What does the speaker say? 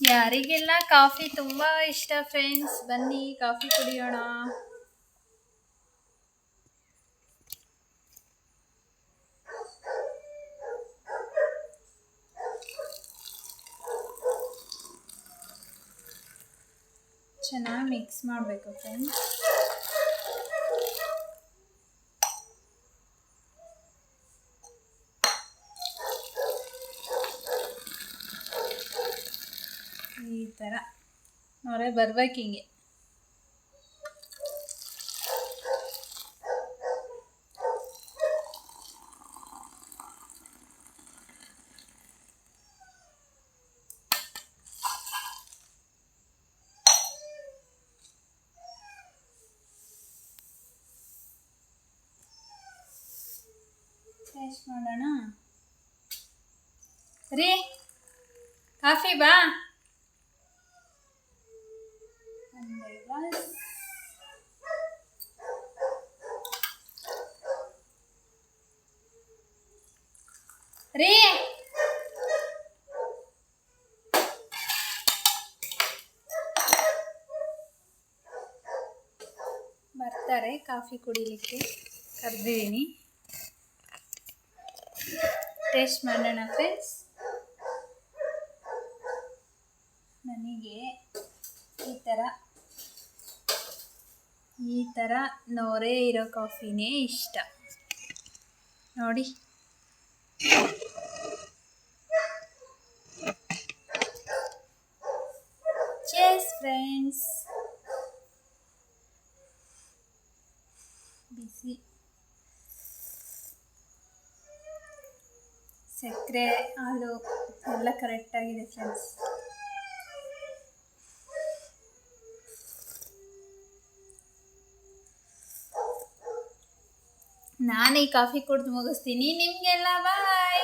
ಯಾರಿಗೆಲ್ಲ ಕಾಫಿ ತುಂಬ ಇಷ್ಟ ಫ್ರೆಂಡ್ಸ್ ಬನ್ನಿ ಕಾಫಿ ಕುಡಿಯೋಣ. ಚೆನ್ನಾಗಿ ಮಿಕ್ಸ್ ಮಾಡಬೇಕು ಫ್ರೆಂಡ್ಸ್ ಈ ಥರ ಅವರೇ ಬರ್ಬೇಕು ಹಿಂಗೆ. ಟೇಸ್ಟ್ ಮಾಡೋಣ. ರೀ ಕಾಫಿ ಬಾ. ಬರ್ತಾರೆ ಕಾಫಿ ಕುಡಿಲಿಕ್ಕೆ. ಕರೆದಿದ್ದೀನಿ. ಟೇಸ್ಟ್ ಮಾಡೋಣ ಫ್ರೆಂಡ್ಸ್ ನನಗೆ ಈ ಥರ ಈ ಥರ ನೋರೇ ಇರೋ ಕಾಫಿನೇ ಇಷ್ಟ. ನೋಡಿ. ಚೇಸ್ ಫ್ರೆಂಡ್ಸ್ ಬಿಸಿ ಸಕ್ಕರೆ, ಹಾಲು, ಎಲ್ಲ ಕರೆಕ್ಟಾಗಿದೆ ಫ್ರೆಂಡ್ಸ್ ನಾನು ಕಾಫಿ ಕುಡ್ದು ಮುಗಿಸ್ತೀನಿ. ನಿಮಗೆಲ್ಲ ಬಾಯ್